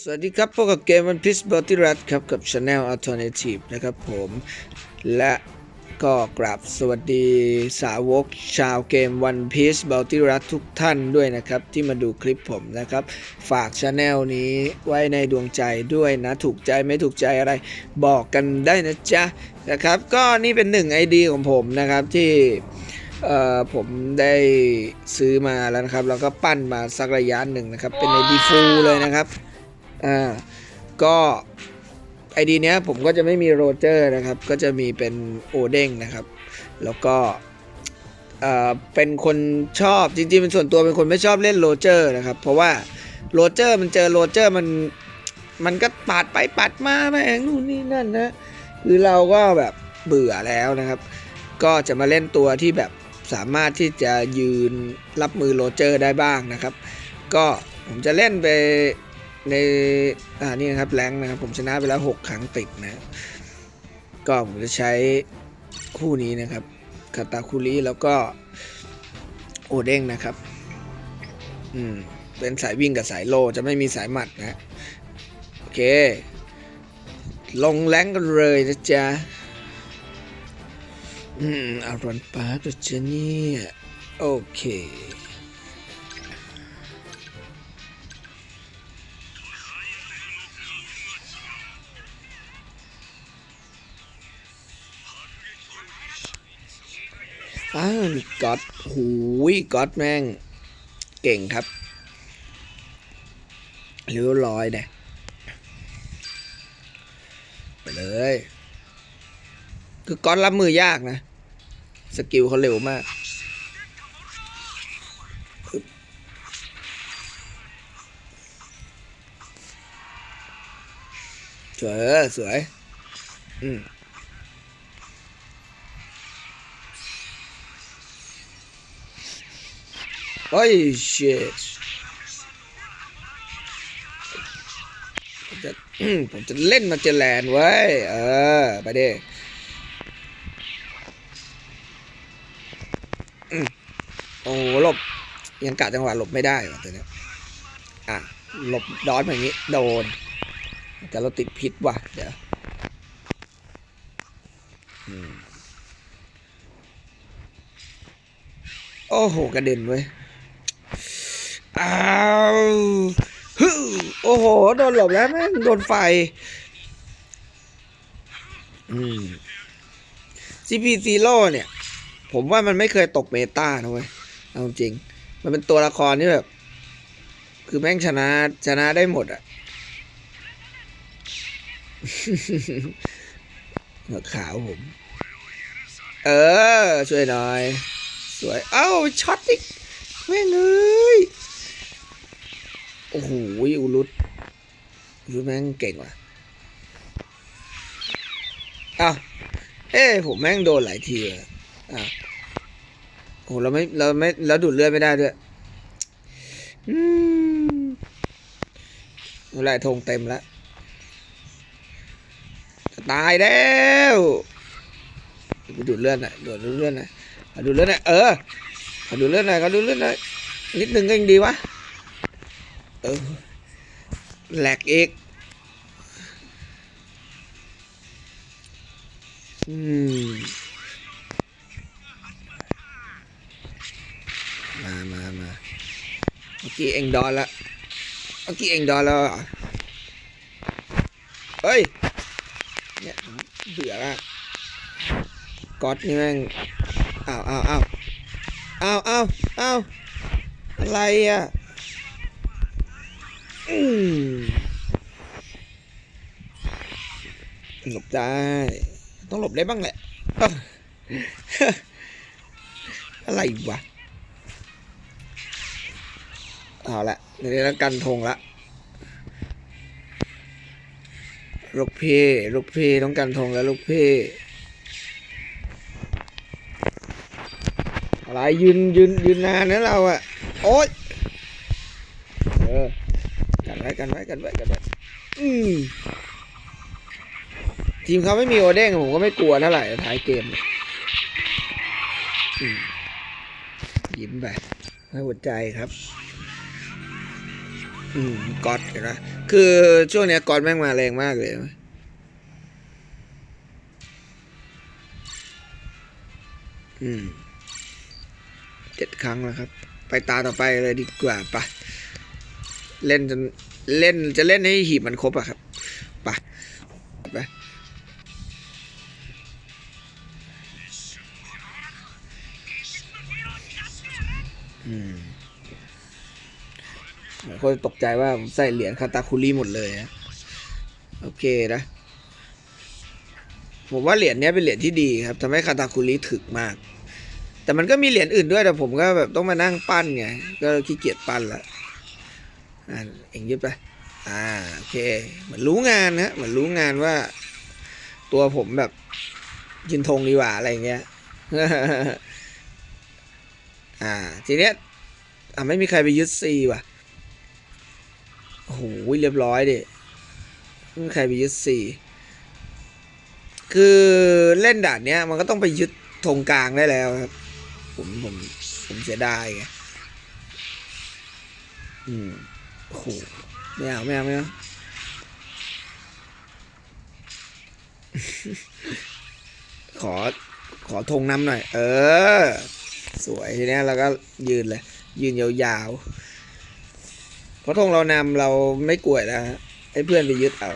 สวัสดีครับพบกับเกม One Piece b a l t i r a t ครับ กับ Channel Alternative นะครับผมและก็กราบสวัสดีสาวกชาวเกม One Piece b a l t i r a t ทุกท่านด้วยนะครับ ที่มาดูคลิปผมนะครับ ฝาก Channel นี้ไว้ในดวงใจด้วยนะ ถูกใจไม่ถูกใจอะไร บอกกันได้นะจ๊ะนะครับ ก็นี่เป็นหนึ่งไอดีของผมนะครับที่เอ่อผมได้ซื้อมาแล้วนะครับ แล้วก็ปั้นมาสักระยะหนึ่งนะครับ เป็นไอดีฟูเลยนะครับ อ่าก็ไอดีเนี้ยผมก็จะไม่มีโรเจอร์นะครับ ก็จะมีเป็นโอเด้งนะครับ แล้วก็เอ่อเป็นคนชอบจริงๆเป็นส่วนตัวเป็นคนไม่ชอบเล่นโรเจอร์นะครับ เพราะว่าโรเจอร์มันเจอโรเจอร์มันมันก็ปัดไปปัดมาแม่งนู่นนี่นั่นนะคือเราก็แบบเบื่อแล้วนะครับ ก็จะมาเล่นตัวที่แบบสามารถที่จะยืนรับมือโรเจอร์ได้บ้างนะครับ ก็ผมจะเล่นไป ในอ่านี่นะครับแรงนะครับ ผมชนะไปแล้ว 6 ครั้งติดนะก็ผมจะใช้คู่นี้นะครับคาตาคุริแล้วก็โอเด้งนะครับ อืม เป็นสายวิ่งกับสายโลจะไม่มีสายหมัดนะ โอเค ลงแรงกันเลยนะจ๊ะ อืมอารอนปาร์ตเจเนี่ยโอเค อ้าวมีก๊อตหูยก๊อตแม่ง เก่งครับเรียวร้อยเนี่ยไปเลย คือก๊อตรับมือยากนะ สกิลเขาเร็วมากสวยสวย อืม โอ้ย shit จะผมจะเล่นมาเจแลนไว้ เออ ไปดิโอ้โหลบ ยังกะจังหวะหลบไม่ได้ว่ะตัวเนี้ยอะ หลบดอนแบบนี้ โดน แต่เราติดพิษว่ะ เดี๋ยวโอ้โห กระเด็นเว้ย อ้าวฮึโอ้โห โดนหลบแล้วแม่งโดนไฟ อืม CP Zero เนี่ย ผมว่ามันไม่เคยตกเมตานะเว้ย เอาจริง มันเป็นตัวละครที่แบบ คือแม่งชนะชนะได้หมดอะหัวขาวผม เออ ช่วยหน่อย สวย เอ้าช็อตอีกแม่งเอ้ย โอ้โหอุลุดอุลุดแม่งเก่งว่ะอ้าวเอ้ผมแม่งโดนหลายทีเลยอะโอ้เราไม่เราไม่เราดูดเลือดไม่ได้ด้วยอืมลายธงเต็มแล้วจะตายแล้วไปดูดเลือดหน่อยดูดเลือดหน่อยดูดเลือดหน่อยเออดูดเลือดหน่อยขอดูดเลือดหน่อยนิดนึงก็ยังดีวะ เออแหลกอีกอืมมามามาเมื่อกี้เองดอนละเมื่อกี้เองดอนแล้วเฮ้ย เนี่ยเบื่อละก๊อตนี่แม่งอ้าวอ้าวอ้าวอ้าวอ้าวอ้าวอะไรอะ หลบได้ ต้องหลบได้บ้างแหละเอ้าอะไรวะ เอาละเดี๋ยวนี้กันธงละลูกพี่ ลูกพี่ต้องกันธงแล้วลูกพี่อะไรยืนยืนยืนนานนะเราอะโอ๊ยเออ ไว้กันไว้กันไว้กันไว้อืมทีมเขาไม่มีโอเด้งผมก็ไม่กลัวเท่าไหร่ท้ายเกมยิ้มไปให้หัวใจครับ อืมก๊อตเห็นไหมคือช่วงเนี้ยกอนแม่งมาแรงมากเลยอืมเจ็ดครั้งแล้วครับ ไปตาต่อไปเลยดีกว่าปะเล่นจน เล่นจะเล่นให้หีบมันครบอะครับปะไปอืมหลายคนตกใจว่าผมใส่เหรียญคาตาคุริหมดเลยนะ โอเคนะ ผมว่าเหรียญนี้เป็นเหรียญที่ดีครับทำให้คาตาคุริถึกมาก แต่มันก็มีเหรียญอื่นด้วยแต่ผมก็แบบต้องมานั่งปั้นไง ก็ขี้เกียจปั้นละ อ่าเองยึดไปอ่าโอเคเหมือนรู้งานนะเหมือนรู้งานว่า ตัวผมแบบยืนธงดีกว่าอะไรเงี้ยอ่าทีเนี้ยอ่าไม่มีใครไปยึดซีว่ะโอ้โหเรียบร้อยดิไม่มีใครไปยึดซีคือเล่นด่านเนี้ย มันก็ต้องไปยึดธงกลางได้แล้วครับ ผมผมผมเสียดายไงอืม โหไม่เอาไม่เอาไม่เอาขอขอธงน้ำหน่อย เออ สวยทีเนี้ยเราก็ยืนเลย ยืนยาวๆเพราะธงเรานำเราไม่กลัวแล้วฮะให้เพื่อนไปยึดเอา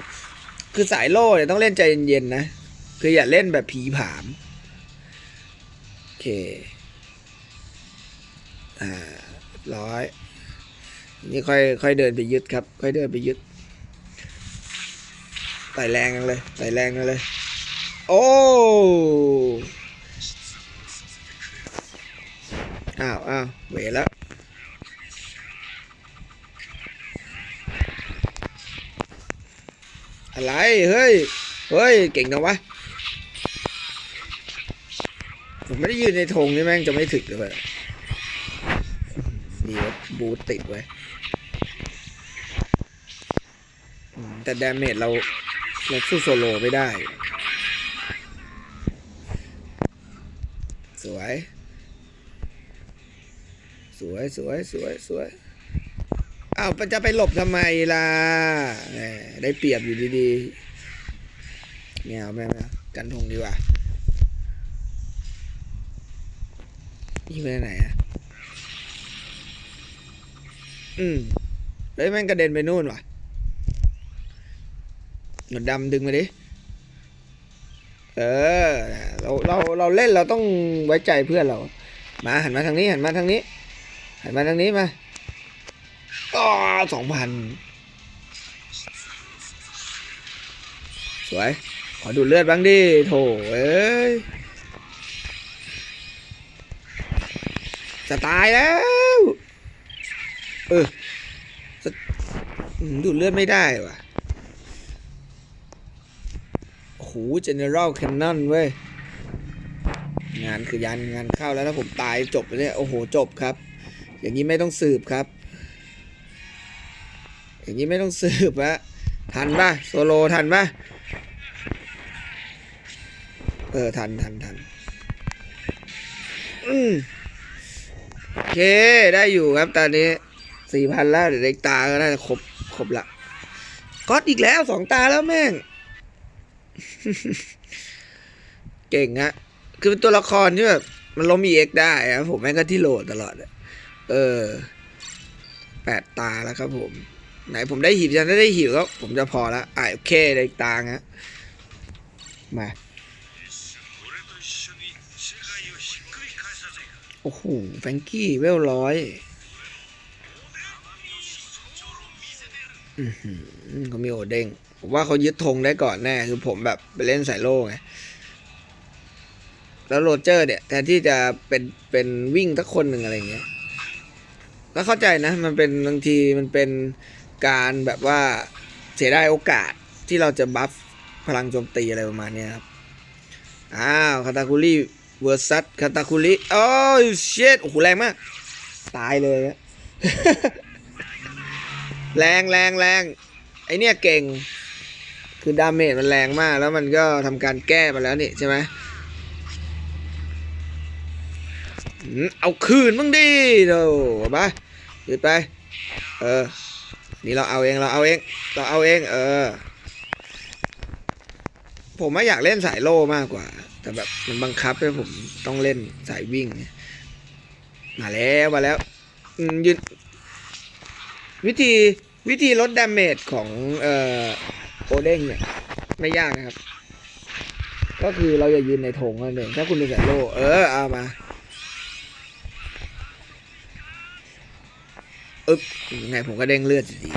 คือสายโล่เนี่ยต้องเล่นใจเย็นๆนะ คืออย่าเล่นแบบผีผาม โอเค อ่าร้อย นี่ค่อยค่อยเดินไปยึดครับ ค่อยเดินไปยึดไต่แรงกันเลยไต่แรงกันเลย โอ้อ้าวอ้าวเวแล้วอะไร เฮ้ย เฮ้ย เก่งนะวะ ผมไม่ได้ยืนในธงนี่แม่งจะไม่ถึกเลย บูทติดไว้แต่ดาเมจเราเราสู้โซโลไม่ได้ สวย สวยสวยสวยสวยอ้าวจะไปหลบทำไมล่ะได้เปรียบอยู่ดีๆไม่เอาไม่เอาไม่กันทงดีกว่ายิงไปไหนอะ อืมเฮ้ยแม่งกระเด็นไปนู่นว่ะหนวดดำดึงมาดิ เออ เราเราเราเล่นเราต้องไว้ใจเพื่อนเรา มาหันมาทางนี้หันมาทางนี้ หันมาทางนี้มาอ๋อสองพันสวย ขอดูดเลือดบ้างดิโถเอ้ย จะตายแล้ว เออดูดเลือดไม่ได้ว่ะโอ้โห general cannon เว้ย งานคือยันงานเข้าแล้วถ้าผมตายจบเลยเนี่ย โอ้โห จบครับ อย่างนี้ไม่ต้องสืบครับ อย่างนี้ไม่ต้องสืบละทันปะโซโลทันปะเออ ทันทันทันอืมโอเค ได้อยู่ครับตอนนี้ สี่พันแล้วเดี๋ยวเด็กตาก็น่าจะครบครบละก็อดอีกแล้วสองตาแล้วแม่ง เก่งฮะคือเป็นตัวละครที่แบบมันล้มมีเอ็กได้อะผมแม่งก็ที่โหลดตลอดเออแปดตาแล้วครับผม ไหนผมได้หีบจะได้หีบก็ผมจะพอละอะโอเคได้อีกตาฮะมาโอ้โหแฟงกี้เวลร้อย เขามีโอเด้งผมว่าเขายึดธงได้ก่อนแน่คือผมแบบไปเล่นสายโล่ไงแล้วโรเจอร์เนี่ยแทนที่จะเป็นเป็นวิ่งทักคนหนึ่งอะไรเงี้ยก็เข้าใจนะ มันเป็นบางทีมันเป็นการแบบว่าเสียได้โอกาสที่เราจะบัฟพลังโจมตีอะไรประมาณเนี้ยครับ อ้าวคาตาคุริเวอร์ซัสคาตาคุริโอ้ยเชดโอ้โหแรงมาก ตายเลยอะ แรงแรงแรงไอเนี่ยเก่ง คือดาเมจมันแรงมาก แล้วมันก็ทำการแก้มาแล้วนี่ใช่ไหมเอาคืนบ้างดิโธ่ไปหยุดไป เออ นี่เราเอาเองเราเอาเองเราเอาเอง เออ ผมไม่อยากเล่นสายโล่มากกว่า แต่แบบมันบังคับให้ผมต้องเล่นสายวิ่ง มาแล้วมาแล้วยืนวิธี วิธีลดดาเมจของเอ่อโอเด้งเนี่ยไม่ยากนะครับ ก็คือเราอย่ายืนในธงนั่นเองถ้าคุณเป็นสายโล่เออเอามาอึ๊บยังไงผมก็เด้งเลือดอยู่ดี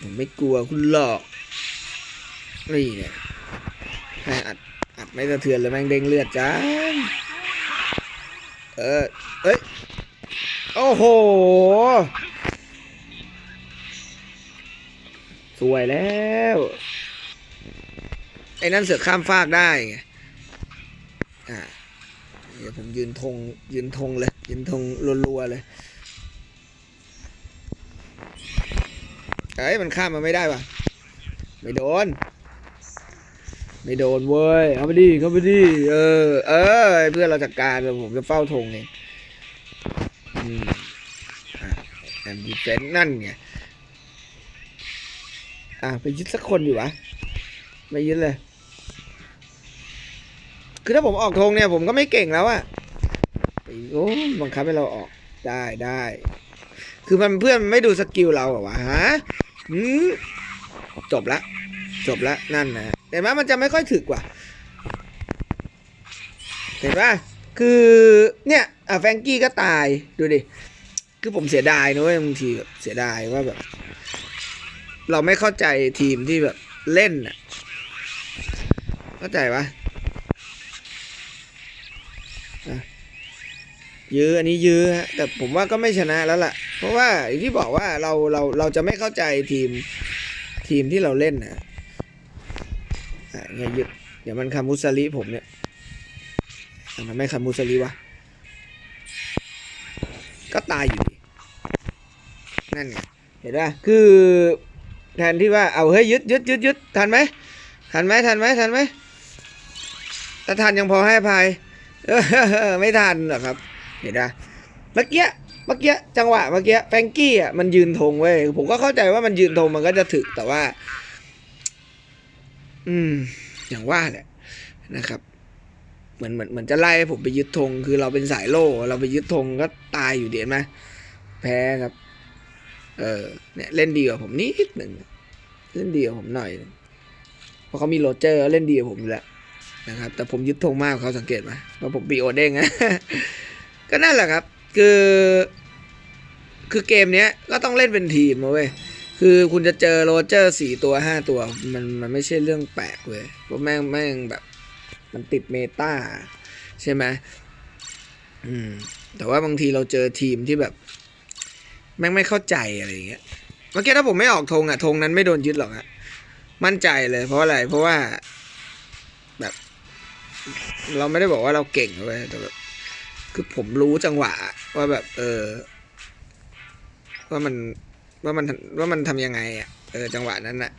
ผมไม่กลัวคุณหรอก นี่เนี่ยแม่อัดอัดไม่สะเทือนเลยแม่งเด้งเลือดจ้าเออเอ้ย โอ้โห สวยแล้ว ไอ้นั่นเสือข้ามฟากได้ไงอ่าเดี๋ยวผมยืนธงยืนธงเลย ยืนธงรัวๆเลยเอ้ยมันข้ามมาไม่ได้ว่ะ ไม่โดน ไม่โดนเว้ยเอาไปดิเข้าไปดิเออ เออเพื่อนเราจัดการเดี๋ยวผมจะเฝ้าธงเองอืมอะแอมดีเฟนนั่นไง อะไปยึดสักคนดีวะไม่ยึดเลย คือถ้าผมออกธงเนี่ย ผมก็ไม่เก่งแล้วอะโอ้บังคับให้เราออกได้ได้ คือมันเพื่อนไม่ดูสกิลเราเหรอวะฮะจบละ จบละนั่นนะเห็นไหมมันจะไม่ค่อยถึกว่ะเห็นปะคือเนี่ยอะแฟรงกี้ก็ตายดูดิ คือผมเสียดายนะเว้ยบางทีแบบเสียดายว่าแบบ เราไม่เข้าใจทีมที่แบบเล่นอะ เข้าใจปะะยื้ออันนี้ยื้อฮะแต่ผมว่าก็ไม่ชนะแล้วล่ะ เพราะว่าอย่างที่บอกว่าเราเราเราจะไม่เข้าใจทีมทีมที่เราเล่นนะอะไงยึดเดี๋ยวมันคามุสลิผมเนี่ยมันไม่คามุสลิวะก็ตายอยู่นั่นไงเห็นป่ะคือ แทนที่ว่าเอาเฮ้ยยึดยึดยึดยึดทันไหมทันไหมทันไหมทันไหมถ้าทันยังพอให้อภัยไม่ทันหรอกครับ เห็นปะเมื่อกี้เมื่อกี้จังหวะเมื่อกี้แฟงกี้อะมันยืนธงเว้ยผมก็เข้าใจว่ามันยืนธงมันก็จะถึกแต่ว่า อืม อย่างว่าแหละนะครับเหมือนเหมือนเหมือนจะไล่ผมไปยึดธงคือเราเป็นสายโล่เราไปยึดธงก็ตายอยู่เดียนไหมแพ้ครับ เออเนี่ยเล่นดีกว่าผมนิดหนึ่งเล่นดีกว่าผมหน่อยเพราะเขามีโรเจอร์เล่นดีกว่าผมอยู่แล้วนะครับ แต่ผมยึดธงมากเขาสังเกตไหมว่าผมปีโอเด้งนะก็นั่นแหละครับ คือ คือเกมเนี้ยก็ต้องเล่นเป็นทีมเว้ยคือคุณจะเจอโรเจอร์สี่ตัวห้าตัว มันมันไม่ใช่เรื่องแปลกเว้ยเพราะแม่งแม่งแบบ มันติดเมตาใช่ไหมอืมแต่ว่าบางทีเราเจอทีมที่แบบ แม่งไม่เข้าใจอะไรอย่างเงี้ยเมื่อกี้ถ้าผมไม่ออกธงอะธงนั้นไม่โดนยึดหรอกอะมั่นใจเลยเพราะอะไรเพราะว่าแบบ เราไม่ได้บอกว่าเราเก่งเลยแต่แบบคือผมรู้จังหวะ ว่าแบบ เออ ว่ามันว่ามันว่ามันทำยังไงอะเออจังหวะนั้นอะ